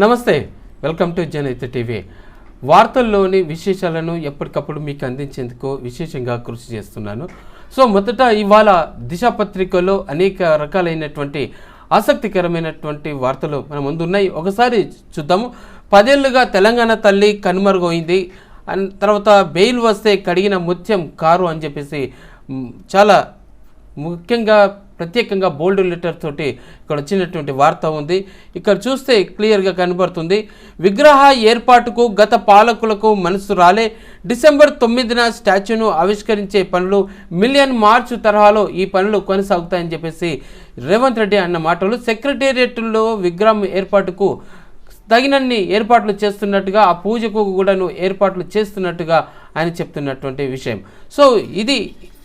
నమస్తే welcome to జనహిత TV. వార్తల్లోని విశేషాలను ఎప్పటికప్పుడు మీకు అందించేందుకు విశేషంగా కృషి చేస్తున్నాను. సో మొదట ఇవాళ దిశ పత్రికలో అనేక రకాలైనటువంటి ఆసక్తికరమైనటువంటి వార్తలు మన ముందు ఉన్నాయి ఒకసారి చూద్దాము. పదేళ్ళుగా తెలంగాణ తల్లి కనుమరుగైంది. అండ్ తర్వాత బెయిల్ వస్తే కడిగిన ముత్యం కారు అని చెప్పేసి చాలా ముఖ్యంగా ప్రత్యేకంగా బోల్డ్ లెటర్ తోటి ఇక్కడ వచ్చినటువంటి వార్త ఉంది. ఇక్కడ చూస్తే క్లియర్గా కనబడుతుంది. విగ్రహ ఏర్పాటుకు గత పాలకులకు మనసు రాలే. డిసెంబర్ తొమ్మిదిన స్టాచ్యూను ఆవిష్కరించే పనులు మిలియన్ మార్చ్ తరహాలో ఈ పనులు కొనసాగుతాయని చెప్పేసి రేవంత్ రెడ్డి అన్న మాటలు. సెక్రటేరియట్లో విగ్రహం ఏర్పాటుకు తగినన్ని ఏర్పాట్లు చేస్తున్నట్టుగా ఆ పూజకు కూడాను ఏర్పాట్లు చేస్తున్నట్టుగా ఆయన చెప్తున్నటువంటి విషయం. సో ఇది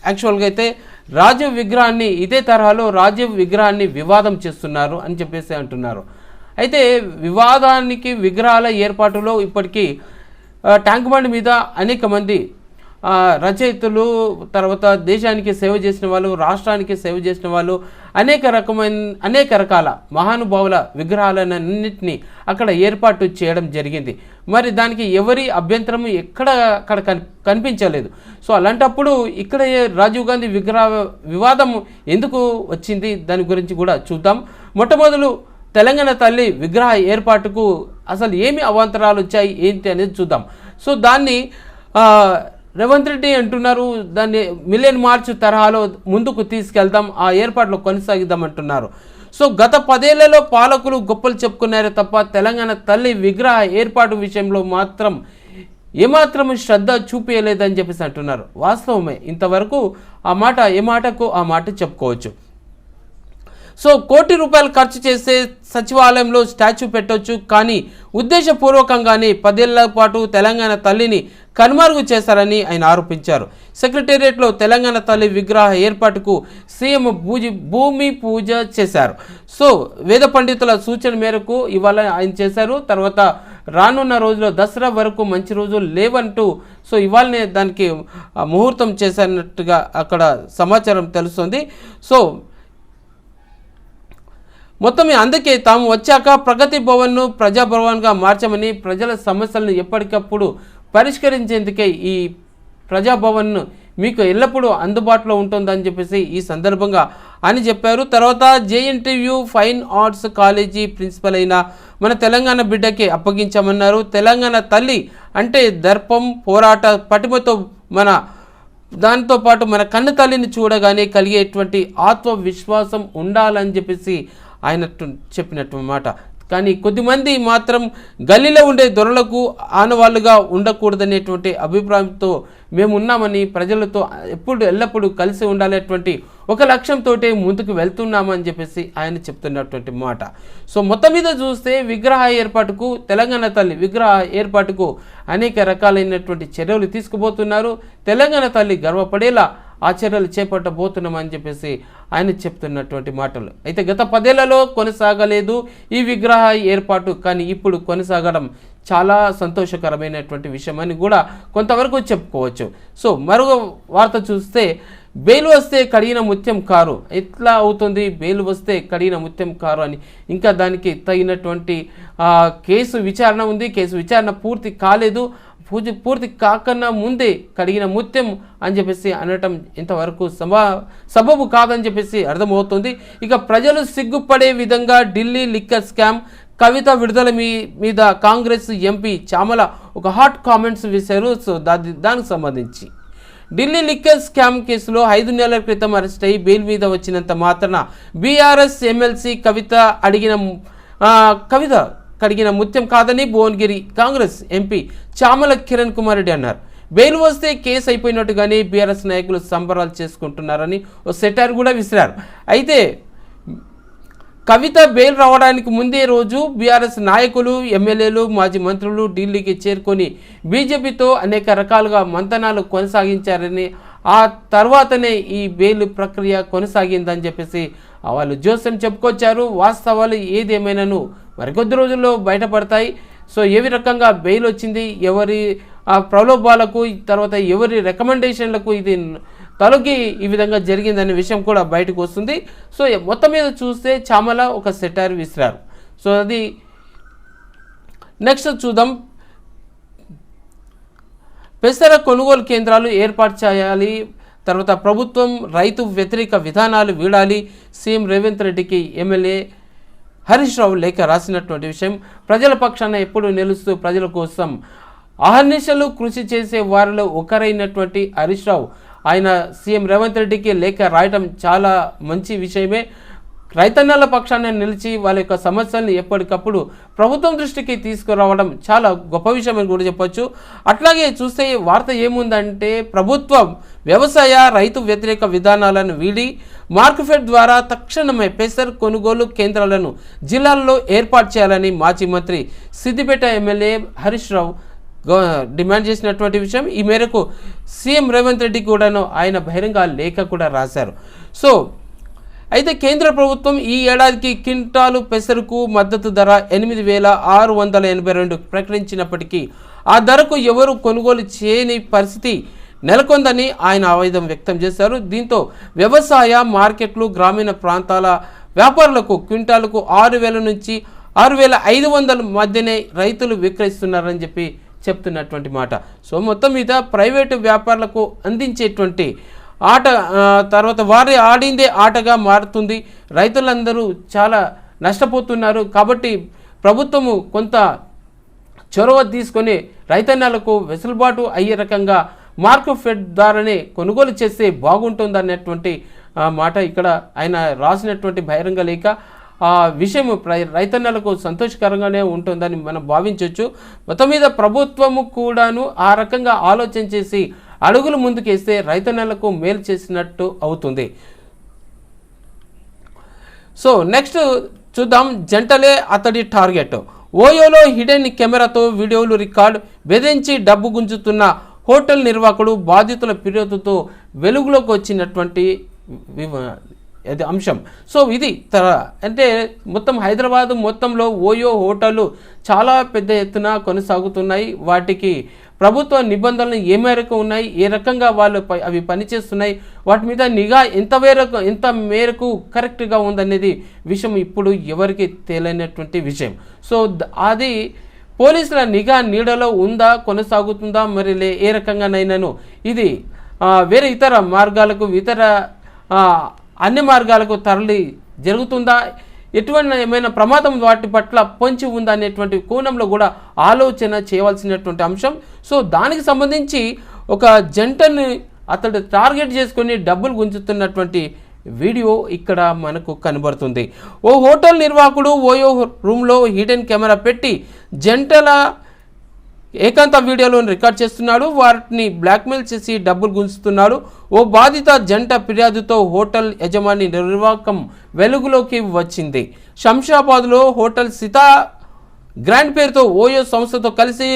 యాక్చువల్గా అయితే రాజీవ్ విగ్రహాన్ని ఇదే తరహాలో రాజీవ్ విగ్రహాన్ని వివాదం చేస్తున్నారు అని చెప్పేసి అంటున్నారు. అయితే వివాదానికి విగ్రహాల ఏర్పాటులో ఇప్పటికీ ట్యాంక్ బండ్ మీద అనేక మంది రచయితలు తర్వాత దేశానికి సేవ చేసిన వాళ్ళు రాష్ట్రానికి సేవ చేసిన వాళ్ళు అనేక రకమైన అనేక రకాల మహానుభావుల విగ్రహాలన్నింటినీ అక్కడ ఏర్పాటు చేయడం జరిగింది. మరి దానికి ఎవరి అభ్యంతరం ఎక్కడ అక్కడ కనిపించలేదు. సో అలాంటప్పుడు ఇక్కడ రాజీవ్ గాంధీ విగ్రహ వివాదం ఎందుకు వచ్చింది? దాని గురించి కూడా చూద్దాం. మొట్టమొదలు తెలంగాణ తల్లి విగ్రహ ఏర్పాటుకు అసలు ఏమి అవాంతరాలు వచ్చాయి ఏంటి అనేది చూద్దాం. సో దాన్ని రేవంత్ రెడ్డి అంటున్నారు దాన్ని మిలియన్ మార్చ్ తరహాలో ముందుకు తీసుకెళ్దాం ఆ ఏర్పాట్లు కొనసాగిద్దాం అంటున్నారు. సో గత పదేళ్ళలో పాలకులు గొప్పలు చెప్పుకున్నారే తప్ప తెలంగాణ తల్లి విగ్రహ ఏర్పాటు విషయంలో మాత్రం ఏమాత్రం శ్రద్ధ చూపించలేదని చెప్పేసి అంటున్నారు. వాస్తవమే. ఇంతవరకు ఆ మాట ఏ మాటకు ఆ మాట చెప్పుకోవచ్చు. సో కోటి రూపాయలు ఖర్చు చేస్తే సచివాలయంలో స్టాచ్యూ పెట్టొచ్చు కానీ ఉద్దేశపూర్వకంగానే పదేళ్ళ పాటు తెలంగాణ తల్లిని కనుమరుగు చేశారని ఆయన ఆరోపించారు. సెక్రటేరియట్లో తెలంగాణ తల్లి విగ్రహ ఏర్పాటుకు సీఎం పూజ భూమి పూజ చేశారు. సో వేద పండితుల సూచన మేరకు ఇవాళ ఆయన చేశారు. తర్వాత రానున్న రోజుల్లో దసరా వరకు మంచి రోజులు లేవంటూ సో ఇవాళనే దానికి ముహూర్తం చేశానట్టుగా అక్కడ సమాచారం తెలుస్తుంది. సో మొత్తం అందుకే తాము వచ్చాక ప్రగతి భవన్ను ప్రజాభవన్గా మార్చమని ప్రజల సమస్యలను ఎప్పటికప్పుడు పరిష్కరించేందుకే ఈ ప్రజాభవన్ మీకు ఎల్లప్పుడూ అందుబాటులో ఉంటుందని చెప్పేసి ఈ సందర్భంగా అని చెప్పారు. తర్వాత JNTU fine arts college principal అయిన మన తెలంగాణ బిడ్డకి అప్పగించామన్నారు. తెలంగాణ తల్లి అంటే దర్పం పోరాట పటిమతో మన దాంతో పాటు మన కన్ను తల్లిని చూడగానే కలిగేటువంటి ఆత్మవిశ్వాసం ఉండాలని చెప్పేసి ఆయన చెప్పినట్టు మాట. కానీ కొద్దిమంది మాత్రం గల్లీలో ఉండే దొరలకు ఆనవాళ్ళుగా ఉండకూడదనేటువంటి అభిప్రాయంతో మేము ఉన్నామని ప్రజలతో ఎప్పుడు ఎల్లప్పుడూ కలిసి ఉండాలనేటువంటి ఒక లక్ష్యంతో ముందుకు వెళ్తున్నామని చెప్పేసి ఆయన చెప్తున్నటువంటి మాట. సో మొత్తం మీద చూస్తే విగ్రహ ఏర్పాటుకు తెలంగాణ తల్లి విగ్రహ ఏర్పాటుకు అనేక రకాలైనటువంటి చర్యలు తీసుకుపోతున్నారు. తెలంగాణ తల్లి గర్వపడేలా ఆ చర్యలు చేపట్టబోతున్నామని చెప్పేసి ఆయన చెప్తున్నటువంటి మాటలు. అయితే గత పదేళ్ళలో కొనసాగలేదు ఈ విగ్రహ ఏర్పాటు కానీ ఇప్పుడు కొనసాగడం చాలా సంతోషకరమైనటువంటి విషయం అని కూడా కొంతవరకు చెప్పుకోవచ్చు. సో మరో వార్త చూస్తే బెయిల్ వస్తే కడిగిన ముత్యం కారు. ఎట్లా అవుతుంది? బెయిల్ వస్తే కడిగిన ముత్యం కారు అని. ఇంకా దానికి తగినటువంటి కేసు విచారణ ఉంది. కేసు విచారణ పూర్తి కాలేదు. పూజ పూర్తి కాకన్నా ముందే కడిగిన ముత్యం అని చెప్పేసి అనటం ఇంతవరకు సభా సబబు కాదని చెప్పేసి అర్థమవుతుంది. ఇక ప్రజలు సిగ్గుపడే విధంగా ఢిల్లీ లిక్కర్ స్కామ్ కవిత విడుదల మీ మీద కాంగ్రెస్ ఎంపీ చామల ఒక హాట్ కామెంట్స్ వేశారు. సో దాని దానికి సంబంధించి. ఢిల్లీ లిక్కర్ స్కామ్ కేసులో ఐదు నెలల క్రితం అరెస్ట్ అయ్యి బెయిల్ మీద వచ్చినంత మాత్రాన బీఆర్ఎస్ ఎమ్మెల్సీ కవిత అడిగిన కవిత కడిగిన ముత్యం కాదని భువనగిరి కాంగ్రెస్ ఎంపీ చామల కిరణ్ కుమార్ రెడ్డి అన్నారు. బెయిల్ వస్తే కేసు అయిపోయినట్టుగానే బీఆర్ఎస్ నాయకులు సంబరాలు చేసుకుంటున్నారని ఓ సెటార్ కూడా విసిరారు. అయితే కవిత బెయిల్ రావడానికి ముందే రోజు బీఆర్ఎస్ నాయకులు ఎమ్మెల్యేలు మాజీ మంత్రులు ఢిల్లీకి చేరుకొని బీజేపీతో అనేక రకాలుగా మంతనాలు కొనసాగించారని ఆ తర్వాతనే ఈ బెయిల్ ప్రక్రియ కొనసాగిందని చెప్పేసి వాళ్ళు జోస్యం చెప్పుకొచ్చారు. వాస్తవాలు ఏదేమైనాను మరికొద్ది రోజుల్లో బయటపడతాయి. సో ఏ రకంగా బెయిల్ వచ్చింది ఎవరి ఆ ప్రలోభాలకు తర్వాత ఎవరి రికమెండేషన్లకు ఇది తలకి ఈ విధంగా జరిగిందనే విషయం కూడా బయటకు వస్తుంది. సో మొత్తం మీద చూస్తే చామల ఒక సెటార్ విసిరారు. సో అది నెక్స్ట్ చూద్దాం. పెసర కొనుగోలు కేంద్రాలు ఏర్పాటు చేయాలి. తర్వాత ప్రభుత్వం రైతు వ్యతిరేక విధానాలు వీడాలి. సీఎం రేవంత్ రెడ్డికి ఎమ్మెల్యే హరీష్ రావు లేఖ రాసినటువంటి విషయం ప్రజల పక్షాన ఎప్పుడు నిలుస్తూ ప్రజల కోసం అహర్నిశలు కృషి చేసే వారిలో ఒకరైనటువంటి హరీష్ రావు. ఆయన సీఎం రేవంత్ రెడ్డికి లేఖ రాయటం చాలా మంచి విషయమే. రైతన్నల పక్షాన్ని నిలిచి వాళ్ళ యొక్క సమస్యల్ని ఎప్పటికప్పుడు ప్రభుత్వం దృష్టికి తీసుకురావడం చాలా గొప్ప విషయం అని కూడా చెప్పొచ్చు. అట్లాగే చూస్తే వార్త ఏముందంటే ప్రభుత్వం వ్యవసాయ రైతు వ్యతిరేక విధానాలను వీడి మార్క్ఫెడ్ ద్వారా తక్షణమే పెసర్ కొనుగోలు కేంద్రాలను జిల్లాల్లో ఏర్పాటు చేయాలని మాజీ మంత్రి సిద్దిపేట ఎమ్మెల్యే హరీష్ రావు డిమాండ్ చేసినటువంటి విషయం. ఈ మేరకు సీఎం రేవంత్ రెడ్డి కూడాను ఆయన బహిరంగ లేఖ కూడా రాశారు. సో అయితే కేంద్ర ప్రభుత్వం ఈ ఏడాదికి క్వింటాలు పెసరుకు మద్దతు ధర ఎనిమిది వేల ఆరు వందల ఎనభై రెండు ప్రకటించినప్పటికీ ఆ ధరకు ఎవరు కొనుగోలు చేయని పరిస్థితి నెలకొందని ఆయన ఆవేదన వ్యక్తం చేశారు. దీంతో వ్యవసాయ మార్కెట్లు గ్రామీణ ప్రాంతాల వ్యాపారులకు క్వింటాలకు ఆరు వేల నుంచి ఆరు వేల ఐదు వందల మధ్యనే రైతులు విక్రయిస్తున్నారని చెప్పి చెప్తున్నటువంటి మాట. సో మొత్తం మీద ప్రైవేటు వ్యాపారులకు అందించేటువంటి ఆట తర్వాత వారి ఆడిందే ఆటగా మారుతుంది. రైతులందరూ చాలా నష్టపోతున్నారు. కాబట్టి ప్రభుత్వము కొంత చొరవ తీసుకొని రైతన్నలకు వెసులుబాటు అయ్యే రకంగా మార్కు ఫెడ్ ద్వారానే కొనుగోలు చేస్తే బాగుంటుంది అనేటువంటి మాట ఇక్కడ ఆయన రాసినటువంటి బహిరంగ లేఖ. ఆ విషయం రైతన్నలకు సంతోషకరంగానే ఉంటుందని మనం భావించవచ్చు మొత్తం మీద ప్రభుత్వము కూడాను ఆ రకంగా ఆలోచన చేసి అడుగులు ముందుకేస్తే రైతన్నలకు మేలు చేసినట్టు అవుతుంది. సో నెక్స్ట్ చూద్దాం జంటలే అతడి టార్గెట్. ఓయోలో హిడెన్ కెమెరాతో వీడియోలు రికార్డ్ బెదిరించి డబ్బు గుంజుతున్న హోటల్ నిర్వాహకుడు బాధితుల ఫిర్యాదుతో వెలుగులోకి వచ్చినటువంటి అది అంశం. సో ఇది తర. అంటే మొత్తం హైదరాబాద్ మొత్తంలో ఓయో హోటళ్ళు చాలా పెద్ద ఎత్తున కొనసాగుతున్నాయి. వాటికి ప్రభుత్వ నిబంధనలు ఏ మేరకు ఉన్నాయి? ఏ రకంగా వాళ్ళు అవి పనిచేస్తున్నాయి? వాటి మీద నిఘా ఎంత మేరకు ఎంత మేరకు కరెక్ట్గా ఉందనేది విషయం ఇప్పుడు ఎవరికి తేలైనటువంటి విషయం. సో అది పోలీసుల నిఘా నీడలో ఉందా కొనసాగుతుందా మరి ఏ రకంగానైనాను. ఇది వేరే ఇతర మార్గాలకు ఇతర అన్ని మార్గాలకు తరలి జరుగుతుందా? ఎటువంటి ఏమైనా ప్రమాదం వాటి పట్ల పొంచి ఉందా అనేటువంటి కోణంలో కూడా ఆలోచన చేయవలసినటువంటి అంశం. సో దానికి సంబంధించి ఒక జంటని అతడు టార్గెట్ చేసుకొని డబ్బులు గుంజుతున్నటువంటి వీడియో ఇక్కడ మనకు కనబడుతుంది. ఓ హోటల్ నిర్వాహకుడు ఓయో రూమ్లో హిడెన్ కెమెరా పెట్టి జంటల ఏకాంత వీడియోలను రికార్డ్ చేస్తున్నాడు వాటిని బ్లాక్మెయిల్ చేసి డబ్బులు గుంజుతున్నాడు. ఓ బాధిత జంట ఫిర్యాదుతో హోటల్ యజమాని నిర్వాహకం వెలుగులోకి వచ్చింది. శంషాబాద్లో హోటల్ సితా గ్రాండ్ పేరుతో ఓయో సంస్థతో కలిసి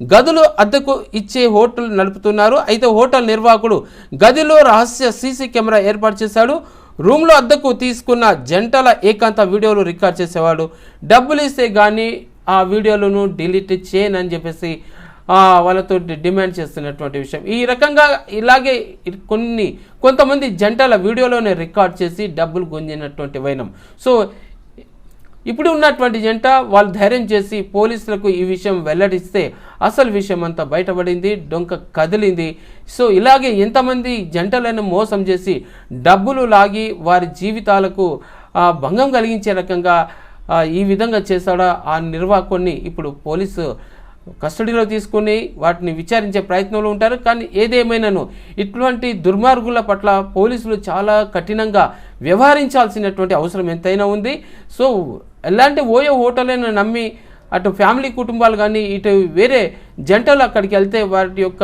గదులు అద్దెకు ఇచ్చే హోటల్ నడుపుతున్నారు. అయితే హోటల్ నిర్వాహకుడు గదిలో రహస్య సీసీ కెమెరా ఏర్పాటు చేశాడు. రూమ్లో అద్దెకు తీసుకున్న జంటల ఏకాంత వీడియోలు రికార్డ్ చేసేవాడు. డబ్బులు ఇస్తే కానీ ఆ వీడియోలను డిలీట్ చేయనని చెప్పేసి వాళ్ళతో డిమాండ్ చేస్తున్నటువంటి విషయం. ఈ రకంగా ఇలాగే కొన్ని కొంతమంది జంటల వీడియోలోనే రికార్డ్ చేసి డబ్బులు గొంజినటువంటి వైనం. సో ఇప్పుడు ఉన్నటువంటి జంట వాళ్ళు ధైర్యం చేసి పోలీసులకు ఈ విషయం వెల్లడిస్తే అసలు విషయం అంతా బయటపడింది డొంక కదిలింది. సో ఇలాగే ఎంతమంది జంటలను మోసం చేసి డబ్బులు లాగి వారి జీవితాలకు భంగం కలిగించే రకంగా ఈ విధంగా చేశాడా ఆ నిర్వాహకుడిని ఇప్పుడు పోలీసు కస్టడీలో తీసుకొని వాటిని విచారించే ప్రయత్నంలో ఉంటారు. కానీ ఏదేమైనాను ఇటువంటి దుర్మార్గుల పట్ల పోలీసులు చాలా కఠినంగా వ్యవహరించాల్సినటువంటి అవసరం ఎంతైనా ఉంది. సో ఎలాంటి ఓయో హోటల్ని నమ్మి అటు ఫ్యామిలీ కుటుంబాలు కానీ ఇటు వేరే జంటలు అక్కడికి వెళ్తే వాటి యొక్క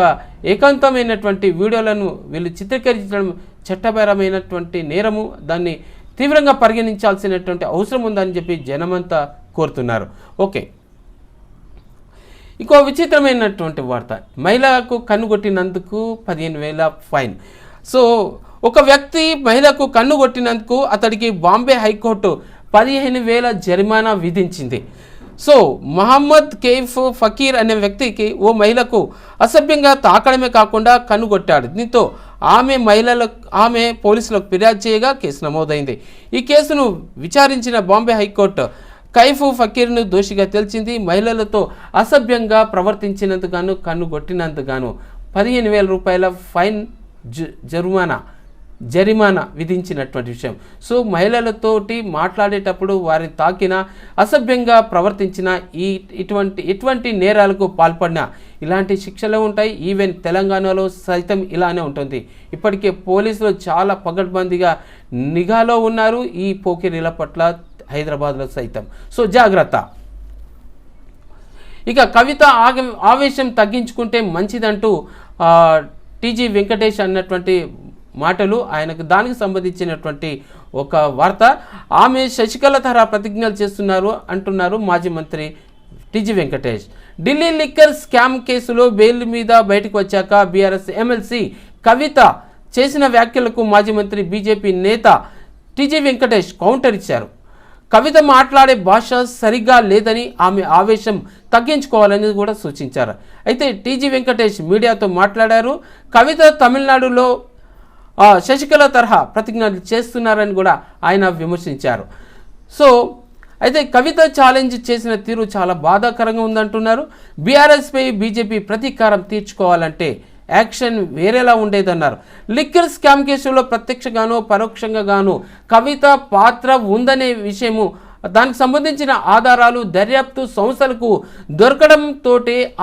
ఏకాంతమైనటువంటి వీడియోలను వీళ్ళు చిత్రీకరించడం చట్టపరమైనటువంటి నేరము. దాన్ని తీవ్రంగా పరిగణించాల్సినటువంటి అవసరం ఉందని చెప్పి జనమంతా కోరుతున్నారు. ఓకే. ఇంకో విచిత్రమైనటువంటి వార్త. మహిళకు కన్నుగొట్టినందుకు పదిహేను వేల ఫైన్. సో ఒక వ్యక్తి మహిళకు కన్ను కొట్టినందుకు అతడికి బాంబే హైకోర్టు పదిహేను వేల జరిమానా విధించింది. సో మహమ్మద్ కేఫ్ ఫకీర్ అనే వ్యక్తికి ఓ మహిళకు అసభ్యంగా తాకడమే కాకుండా కన్నుగొట్టాడు. దీంతో ఆమె మహిళలకు ఆమె పోలీసులకు ఫిర్యాదు చేయగా కేసు నమోదైంది. ఈ కేసును విచారించిన బాంబే హైకోర్టు కైఫు ఫకీర్ను దోషిగా తెలిసింది మహిళలతో అసభ్యంగా ప్రవర్తించినందుకు గాను కన్ను కొట్టినందుకు గాను పదిహేను వేల రూపాయల ఫైన్ జ- జరిమానా జరిమానా విధించినటువంటి విషయం. సో మహిళలతోటి మాట్లాడేటప్పుడు వారిని తాకిన అసభ్యంగా ప్రవర్తించిన ఈ ఇటువంటి ఎటువంటి నేరాలకు పాల్పడిన ఇలాంటి శిక్షలు ఉంటాయి. ఈవెన్ తెలంగాణలో సైతం ఇలానే ఉంటుంది. ఇప్పటికే పోలీసులు చాలా పగడ్బందీగా నిఘాలో ఉన్నారు. ఈ పోకిరీల పట్ల హైదరాబాద్లో సైతం. సో జాగ్రత్త. ఇక కవిత ఆగ ఆవేశం తగ్గించుకుంటే మంచిదంటూ టీజీ వెంకటేష్ అన్నటువంటి మాటలు ఆయనకు దానికి సంబంధించినటువంటి ఒక వార్త. ఆమె శశికళ తరహా ప్రతిజ్ఞలు చేస్తున్నారు అంటున్నారు మాజీ మంత్రి TG Venkatesh. Delhi liquor scam కేసులో బెయిల్ మీద బయటకు వచ్చాక బీఆర్ఎస్ ఎమ్మెల్సీ కవిత చేసిన వ్యాఖ్యలకు మాజీ మంత్రి బీజేపీ నేత టీజీ వెంకటేష్ కౌంటర్ ఇచ్చారు. కవిత మాట్లాడే భాష సరిగ్గా లేదని ఆమె ఆవేశం తగ్గించుకోవాలని కూడా సూచించారు. అయితే టీజీ వెంకటేష్ మీడియాతో మాట్లాడారు. కవిత తమిళనాడులో శశికళ తరహా ప్రతిజ్ఞలు చేస్తున్నారని కూడా ఆయన విమర్శించారు. సో అయితే కవిత ఛాలెంజ్ చేసిన తీరు చాలా బాధాకరంగా ఉందంటున్నారు. బీఆర్ఎస్పై బీజేపీ ప్రతీకారం తీర్చుకోవాలంటే యాక్షన్ వేరేలా ఉండేదన్నారు. లిక్కర్ స్కామ్ కేసులో ప్రత్యక్షంగానో పరోక్షంగానో కవిత పాత్ర ఉందనే విషయము దానికి సంబంధించిన ఆధారాలు దర్యాప్తు సంస్థలకు దొరకడంతో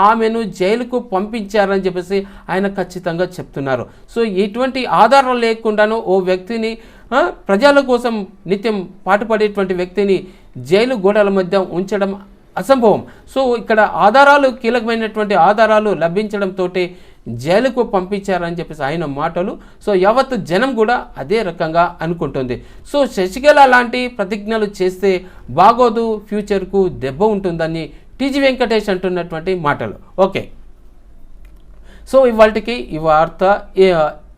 ఆమెను జైలుకు పంపించారని చెప్పేసి ఆయన ఖచ్చితంగా చెప్తున్నారు. సో ఎటువంటి ఆధారాలు లేకుండాను ఓ వ్యక్తిని ప్రజల కోసం నిత్యం పాటుపడేటువంటి వ్యక్తిని జైలు గోడల మధ్య ఉంచడం అసంభవం. సో ఇక్కడ ఆధారాలు కీలకమైనటువంటి ఆధారాలు లభించడంతో జైలుకు పంపించారని చెప్పేసి ఆయన మాటలు. సో యావత్ జనం కూడా అదే రకంగా అనుకుంటుంది. సో శశికళ లాంటి ప్రతిజ్ఞలు చేస్తే బాగోదు ఫ్యూచర్కు దెబ్బ ఉంటుందని టీజీ వెంకటేష్ అంటున్నటువంటి మాటలు. ఓకే. సో ఇవాళకి ఈ వార్త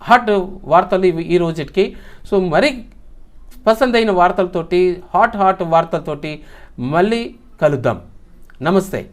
హాట్ వార్తలు ఇవి ఈ రోజుకి. సో మరి పసందైన వార్తలతోటి హాట్ హాట్ వార్తలతోటి మళ్ళీ కలుద్దాం. నమస్తే.